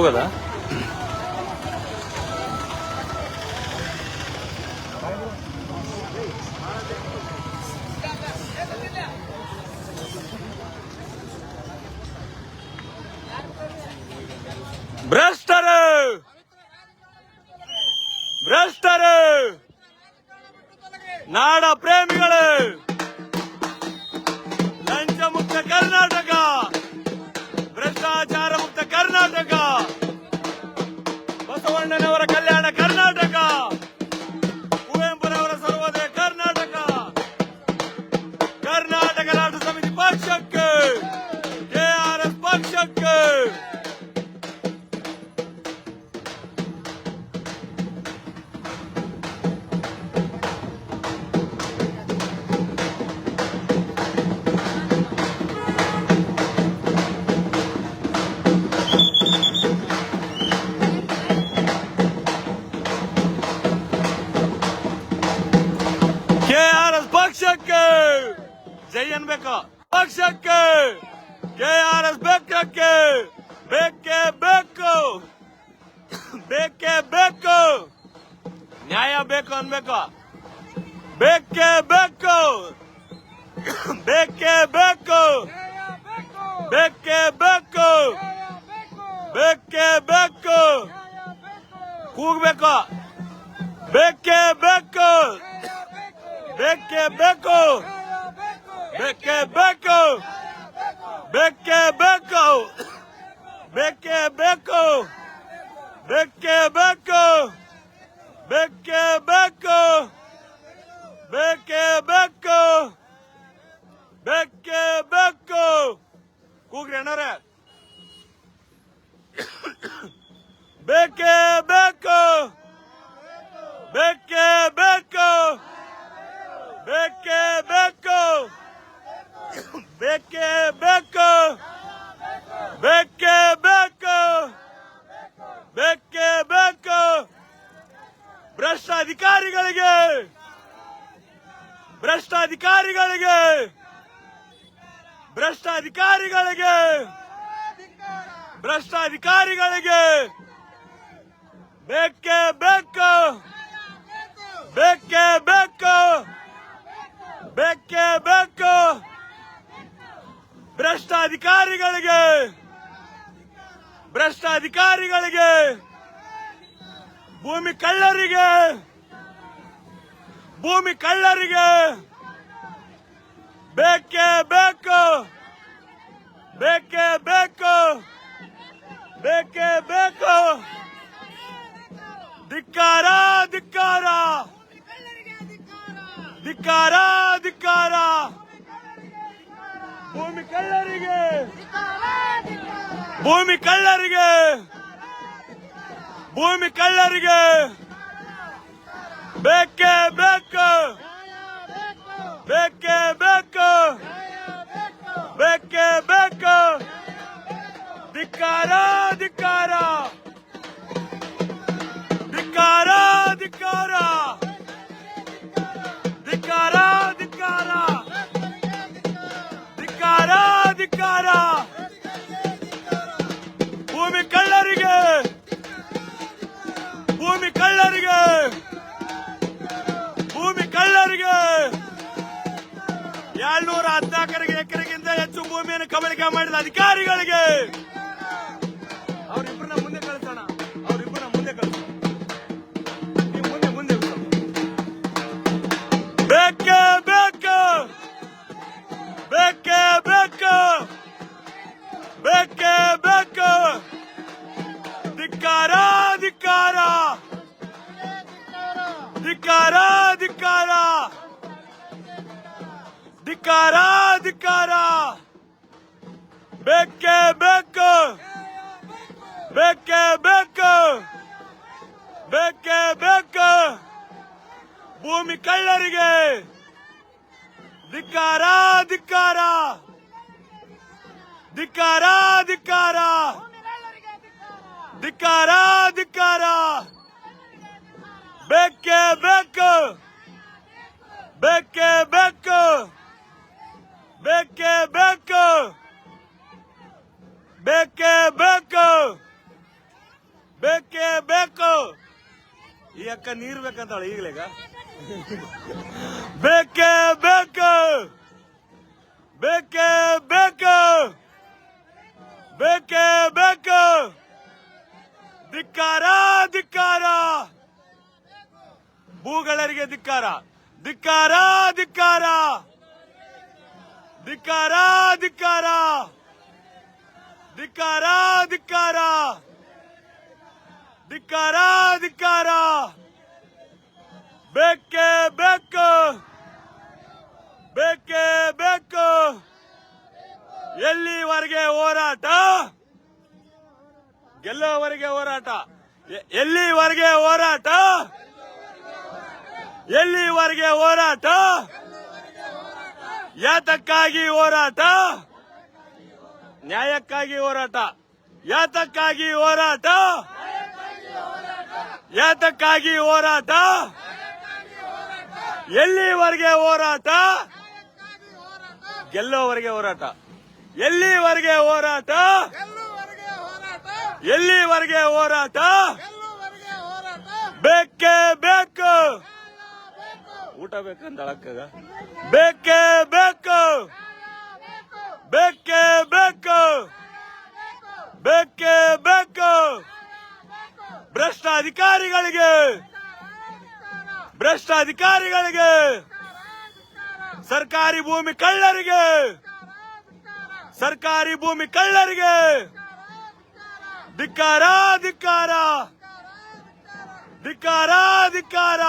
ಕೂಗದ ಭ್ರಷ್ಟರು! ಭ್ರಷ್ಟರು! ನಾಡ ಪ್ರೇಮಿಗಳು! ಜೈ ಅನ್ಬೇಕು. ಪಕ್ಷಕ್ಕೆ ಎಸ್ ಬೇಕಕ್ಕೆ ಬೇಕೇ ಬೇಕು. ಬೇಕೇ ಬೇಕು. ನ್ಯಾಯ ಬೇಕು ಅನ್ಬೇಕು. ಬೇಕೇ ಬೇಕು ಬೇಕೇ. ಬೇಕು ಬೇಕೇ. ಅಧಿಕಾರಿಗಳಿಗೆ ಭ್ರಷ್ಟಾಧಿಕಾರಿಗಳಿಗೆ! ಭ್ರಷ್ಟಾಧಿಕಾರಿಗಳಿಗೆ! ಭ್ರಷ್ಟಾಧಿಕಾರಿಗಳಿಗೆ! ಬೇಕೇ ಬೇಕು! ಬೇಕೇ ಬೇಕು! ಬೇಕೇ ಬೇಕು! ಭ್ರಷ್ಟಾಧಿಕಾರಿಗಳಿಗೆ! ಭ್ರಷ್ಟಾಧಿಕಾರಿಗಳಿಗೆ! ಭೂಮಿ ಕಳ್ಳರಿಗೆ! ಭೂಮಿ ಕಳ್ಳರಿಗೆ ಬೇಕೇ ಬೇಕು ಬೇಕೇ ಬೇಕು ಬೇಕೇ ಬೇಕು. ಧಿಕ್ಕಾರ ಧಿಕ್ಕಾರ. ಧಿಕ್ಕಾರ ಧಿಕ್ಕಾರ. ಭೂಮಿ ಕಳ್ಳರಿಗೆ ಭೂಮಿ ಕಳ್ಳರಿಗೆ ಭೂಮಿ ಕಳ್ಳರಿಗೆ. ಬೇಕೇ ಬೇಕು. ಬೇಕೇ ಬೇಕು. ಬೇಕೇ ಬೇಕು. ಧಿಕ್ಕಾರ ಧಿಕ್ಕಾರ. ಭೂಮಿಯನ್ನು ಕಬಳಿಕೆ ಮಾಡಿದ ಅಧಿಕಾರಿಗಳಿಗೆ ಅವರಿಬ್ಬರನ್ನ ಮುಂದೆ ಕಳಿಸೋಣ. ಅವರಿಬ್ಬರನ್ನ ಮುಂದೆ ಕಳಿಸೋಣ. ಮುಂದೆ ಮುಂದೆ. ಬೇಕೇ, ಬೇಕು. ಬೇಕೇ ಬೇಕು. ಬೇಕೇ, ಬೇಕು. ಧಿಕ್ಕಾರ ಧಿಕ್ಕಾರ. ಧಿಕ್ಕಾರ ಧಿಕ್ಕಾರ. ಧಿಕ್ಕಾರ ಧಿಕ್ಕಾರ. ಬೇಕೇ ಬೇಕು ಬೇಕೇ ಬೇಕು ಬೇಕೇ ಬೇಕು ಭೂಮಿ ಕಳ್ಳರಿಗೆ. ಧಿಕ್ಕಾರ ಧಿಕ್ಕಾರ. ಧಿಕ್ಕಾರ ಧಿಕ್ಕಾರ. ಧಿಕ್ಕಾರ ಧಿಕ್ಕಾರ. ಬೇಕೇ ಬೇಕು ಬೇಕೇ ಬೇಕು ಬೇಕೇ ಬೇಕು ಬೇಕೇ ಬೇಕು. ಬೇಕೇ ಬೇಕು. ಈ ಅಕ್ಕ ನೀರ್ ಬೇಕಂತಾಳ ಈಗಲೇಗ ಬೇಕೇ ಬೇಕು. ಬೇಕೇ ಬೇಕು. ಬೇಕೇ ಬೇಕು. ಧಿಕ್ಕಾರ ಧಿಕ್ಕಾರ. ಭೂಗಳರಿಗೆ ಧಿಕ್ಕಾರ. ಧಿಕ್ಕಾರ ಧಿಕ್ಕಾರ. ಧಿಕ್ಕಾರ ಧಿಕ್ಕಾರ. ಧಿಕ್ಕಾರ ಧಿಕ್ಕಾರ. ಧಿಕ್ಕಾರ ಧಿಕ್ಕಾರ. ಬೇಕೇ ಬೇಕು. ಬೇಕೇ ಬೇಕು. ಎಲ್ಲಿವರೆಗೆ ಹೋರಾಟ? ಗೆಲ್ಲೋವರೆಗೆ ಹೋರಾಟ. ಎಲ್ಲಿವರೆಗೆ ಹೋರಾಟ? ಎಲ್ಲಿವರೆಗೆ ಹೋರಾಟ? ಯಾತಕ್ಕಾಗಿ ಹೋರಾಟ? ನ್ಯಾಯಕ್ಕಾಗಿ ಹೋರಾಟ. ಯಾತಕ್ಕಾಗಿ ಹೋರಾಟ? ಯಾತಕ್ಕಾಗಿ ಹೋರಾಟ? ಎಲ್ಲಿವರೆಗೆ ಹೋರಾಟ? ಗೆಲ್ಲೋವರೆಗೆ ಹೋರಾಟ. ಎಲ್ಲಿವರೆಗೆ ಹೋರಾಟ? ಎಲ್ಲಿವರೆಗೆ ಹೋರಾಟ? ಬೇಕೇ ಬೇಕು. ಊಟ ಬೇಕಂತ ಬೇಕು ಬೇಕೇ ಬೇಕು ಬೇಕೇ ಬೇಕು ಭ್ರಷ್ಟ ಅಧಿಕಾರಿಗಳಿಗೆ ಭ್ರಷ್ಟ ಅಧಿಕಾರಿಗಳಿಗೆ ಸರ್ಕಾರಿ ಭೂಮಿ ಕಳ್ಳರಿಗೆ! ಸರ್ಕಾರಿ ಭೂಮಿ ಕಳ್ಳರಿಗೆ! ಧಿಕ್ಕಾರ ಧಿಕ್ಕಾರ! ಧಿಕ್ಕಾರ ಧಿಕ್ಕಾರ!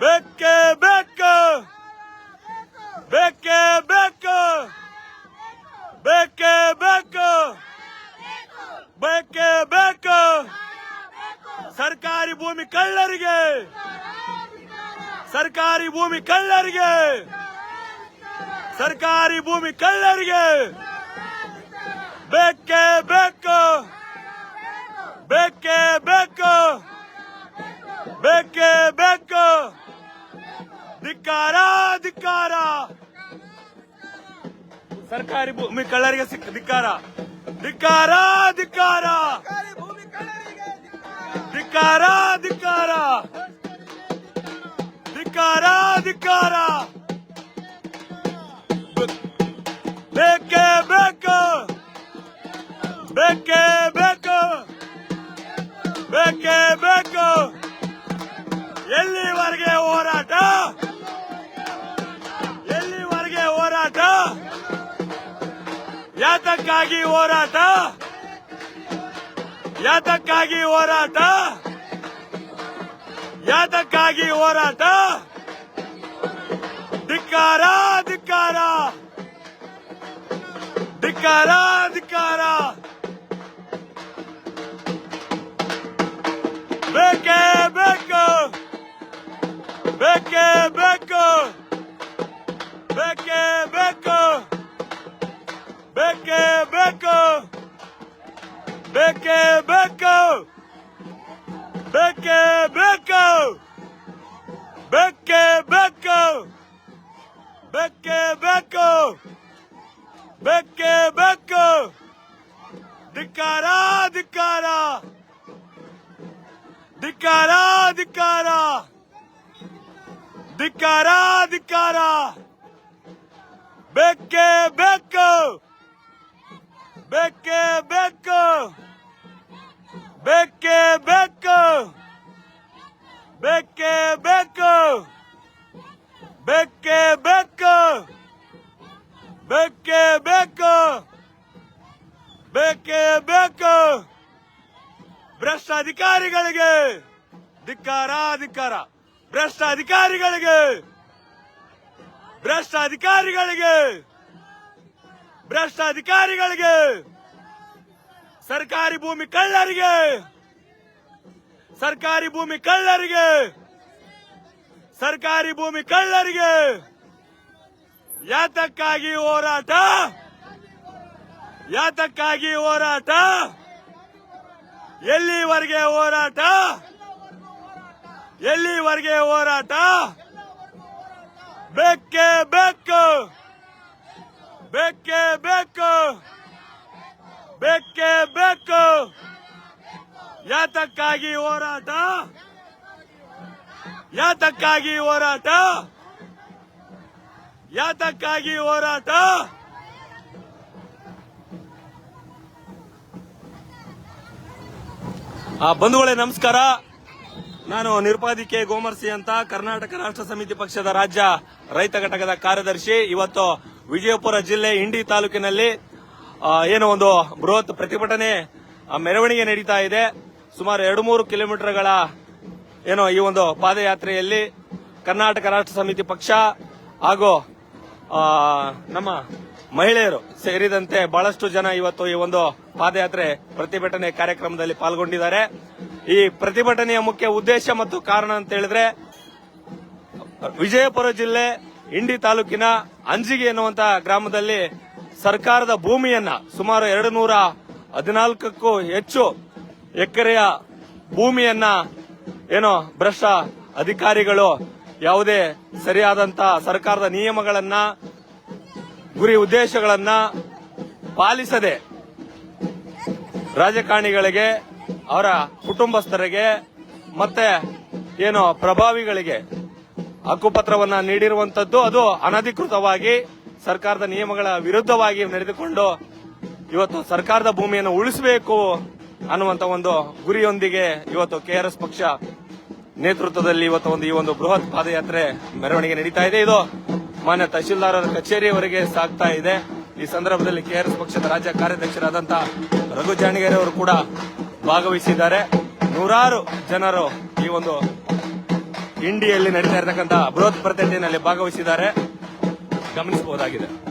ಬೇಕೇ ಬೇಕು ಬೇಕೇ ಬೇಕು ಬೇಕೇ ಬೇಕು ಬೇಕೇ ಬೇಕು ಸರ್ಕಾರಿ ಭೂಮಿ ಕಳ್ಳರಿಗೆ. ಸರ್ಕಾರಿ ಭೂಮಿ ಕಳ್ಳರಿಗೆ. ಸರ್ಕಾರಿ ಭೂಮಿ ಕಳ್ಳರಿಗೆ. ಬೇಕೇ ಬೇಕು. ಬೇಕೇ ಬೇಕು. ಬೇಕೇ ಬೇಕು. ಧಿಕ್ಕಾರ ಧಿಕ್ಕಾರ. ಸರ್ಕಾರಿ ಭೂಮಿ ಕಳ್ಳರಿಗೆ ಸಿಕ್ಕ ಧಿಕ್ಕಾರ. ಧಿಕ್ಕಾರ ಧಿಕ್ಕಾರ. ಧಿಕ್ಕಾರ ಧಿಕ್ಕಾರ ಧಿಕ್ಕಾರ ಧಿಕ್ಕಾರ ಬೇಕೇ ಬೇಕು. ಬೇಕೇ ಬೇಕು. ಬೇಕೇ ಬೇಕು. ಎಲ್ಲಿವರೆಗೆ ಹೋರಾಟ? ಎಲ್ಲಿವರೆಗೆ ಹೋರಾಟ? ಯಾತಕ್ಕಾಗಿ ಹೋರಾಟ? ಯಾತಕ್ಕಾಗಿ ಹೋರಾಟ? ಯಾತಕ್ಕಾಗಿ ಹೋರಾಟ? ಧಿಕ್ಕಾರ ಧಿಕ್ಕಾರ. ಧಿಕ್ಕಾರ ಧಿಕ್ಕಾರ. ಬೇಕೇ ಬೇಕು. ಬೇಕೇ ಬೇಕು. ಬೇಕೇ ಬೇಕು. ಬೇಕೇ ಬೇಕು. ಬೇಕೇ ಬೇಕು. ಬೇಕೇ ಬೇಕು. Beco! Beco, Beco! Beco, Beco! Beco, De cara, de cara! De cara, de cara! De cara, de cara! Beco, Beco! Beco, Beco! Beco, Beco! ಬೇಕೇ ಬೇಕು ಬೇಕೇ ಬೇಕು ಬೇಕೇ ಬೇಕು ಬೇಕೇ ಬೇಕು ಭ್ರಷ್ಟ ಅಧಿಕಾರಿಗಳಿಗೆ ಧಿಕ್ಕಾರ ಧಿಕ್ಕಾರ ಭ್ರಷ್ಟ ಅಧಿಕಾರಿಗಳಿಗೆ ಭ್ರಷ್ಟ ಸರ್ಕಾರಿ ಭೂಮಿ ಕಳ್ಳರಿಗೆ. ಸರ್ಕಾರಿ ಭೂಮಿ ಕಳ್ಳರಿಗೆ! ಸರ್ಕಾರಿ ಭೂಮಿ ಕಳ್ಳರಿಗೆ! ಯಾತಕ್ಕಾಗಿ ಹೋರಾಟ? ಯಾತಕ್ಕಾಗಿ ಹೋರಾಟ? ಎಲ್ಲಿವರೆಗೆ ಹೋರಾಟ? ಎಲ್ಲಿವರೆಗೆ ಹೋರಾಟ? ಬೇಕೇ ಬೇಕು! ಬೇಕೇ ಬೇಕು! ಬೇಕೇ ಬೇಕು! ಯಾತಕ್ಕಾಗಿ ಹೋರಾಟ? ಯಾತಕ್ಕಾಗಿ ಹೋರಾಟ? ಯಾತಕ್ಕಾಗಿ ಹೋರಾಟ? ಆ, ಬಂಧುಗಳೇ, ನಮಸ್ಕಾರ. ನಾನು ನಿರ್ಪಾದಿಕೆ ಗೋಮರ್ಸಿ ಅಂತ ಕರ್ನಾಟಕ ರಾಷ್ಟ್ರ ಸಮಿತಿ ಪಕ್ಷದ ರಾಜ್ಯ ರೈತ ಘಟಕದ ಕಾರ್ಯದರ್ಶಿ. ಇವತ್ತು ವಿಜಯಪುರ ಜಿಲ್ಲೆ ಇಂಡಿ ತಾಲೂಕಿನಲ್ಲಿ ಏನೋ ಒಂದು ಬೃಹತ್ ಪ್ರತಿಭಟನೆ ಮೆರವಣಿಗೆ ನಡೀತಾ ಇದೆ. ಸುಮಾರು ಎರಡು ಮೂರು ಕಿಲೋಮೀಟರ್ಗಳ ಏನೋ ಈ ಒಂದು ಪಾದಯಾತ್ರೆಯಲ್ಲಿ ಕರ್ನಾಟಕ ರಾಷ್ಟ್ರ ಸಮಿತಿ ಪಕ್ಷ ಹಾಗೂ ನಮ್ಮ ಮಹಿಳೆಯರು ಸೇರಿದಂತೆ ಬಹಳಷ್ಟು ಜನ ಇವತ್ತು ಈ ಒಂದು ಪಾದಯಾತ್ರೆ ಪ್ರತಿಭಟನೆ ಕಾರ್ಯಕ್ರಮದಲ್ಲಿ ಪಾಲ್ಗೊಂಡಿದ್ದಾರೆ. ಈ ಪ್ರತಿಭಟನೆಯ ಮುಖ್ಯ ಉದ್ದೇಶ ಮತ್ತು ಕಾರಣ ಅಂತ ಹೇಳಿದ್ರೆ, ವಿಜಯಪುರ ಜಿಲ್ಲೆ ಇಂಡಿ ತಾಲೂಕಿನ ಅಂಜಿಗೆ ಎನ್ನುವಂತ ಗ್ರಾಮದಲ್ಲಿ ಸರ್ಕಾರದ ಭೂಮಿಯನ್ನ ಸುಮಾರು ಎರಡು ನೂರ ಹದಿನಾಲ್ಕಕ್ಕೂ ಹೆಚ್ಚು ಎಕರೆಯ ಭೂಮಿಯನ್ನ ಏನೋ ಭ್ರಷ್ಟ ಅಧಿಕಾರಿಗಳು ಯಾವುದೇ ಸರಿಯಾದಂತ ಸರ್ಕಾರದ ನಿಯಮಗಳನ್ನ, ಗುರಿ ಉದ್ದೇಶಗಳನ್ನ ಪಾಲಿಸದೆ ರಾಜಕಾರಣಿಗಳಿಗೆ, ಅವರ ಕುಟುಂಬಸ್ಥರಿಗೆ, ಮತ್ತೆ ಏನು ಪ್ರಭಾವಿಗಳಿಗೆ ಹಕ್ಕುಪತ್ರವನ್ನ ನೀಡಿರುವಂತದ್ದು ಅದು ಅನಧಿಕೃತವಾಗಿ ಸರ್ಕಾರದ ನಿಯಮಗಳ ವಿರುದ್ಧವಾಗಿ ನಡೆದುಕೊಂಡು ಇವತ್ತು ಸರ್ಕಾರದ ಭೂಮಿಯನ್ನು ಉಳಿಸಬೇಕು ಅನ್ನುವಂತ ಒಂದು ಗುರಿಯೊಂದಿಗೆ ಇವತ್ತು ಕೆಆರ್ಎಸ್ ಪಕ್ಷ ನೇತೃತ್ವದಲ್ಲಿ ಇವತ್ತು ಒಂದು ಈ ಒಂದು ಬೃಹತ್ ಪಾದಯಾತ್ರೆ ಮೆರವಣಿಗೆ ನಡೀತಾ ಇದೆ. ಇದು ಮಾನ್ಯ ತಹಶೀಲ್ದಾರರ ಕಚೇರಿಯವರೆಗೆ ಸಾಗ್ತಾ ಇದೆ. ಈ ಸಂದರ್ಭದಲ್ಲಿ ಕೆಆರ್ಎಸ್ ಪಕ್ಷದ ರಾಜ್ಯ ಕಾರ್ಯಾಧ್ಯಕ್ಷರಾದಂತಹ ರಘು ಜಾಣಗೆರೆ ಅವರು ಕೂಡ ಭಾಗವಹಿಸಿದ್ದಾರೆ. ನೂರಾರು ಜನರು ಈ ಒಂದು ಇಂಡಿಯಲ್ಲಿ ನಡೀತಾ ಇರತಕ್ಕಂತಹ ಬೃಹತ್ ಪ್ರತಿಭಟನೆಯಲ್ಲಿ ಭಾಗವಹಿಸಿದ್ದಾರೆ. ಗಮನಿಸಬಹುದಾಗಿದೆ.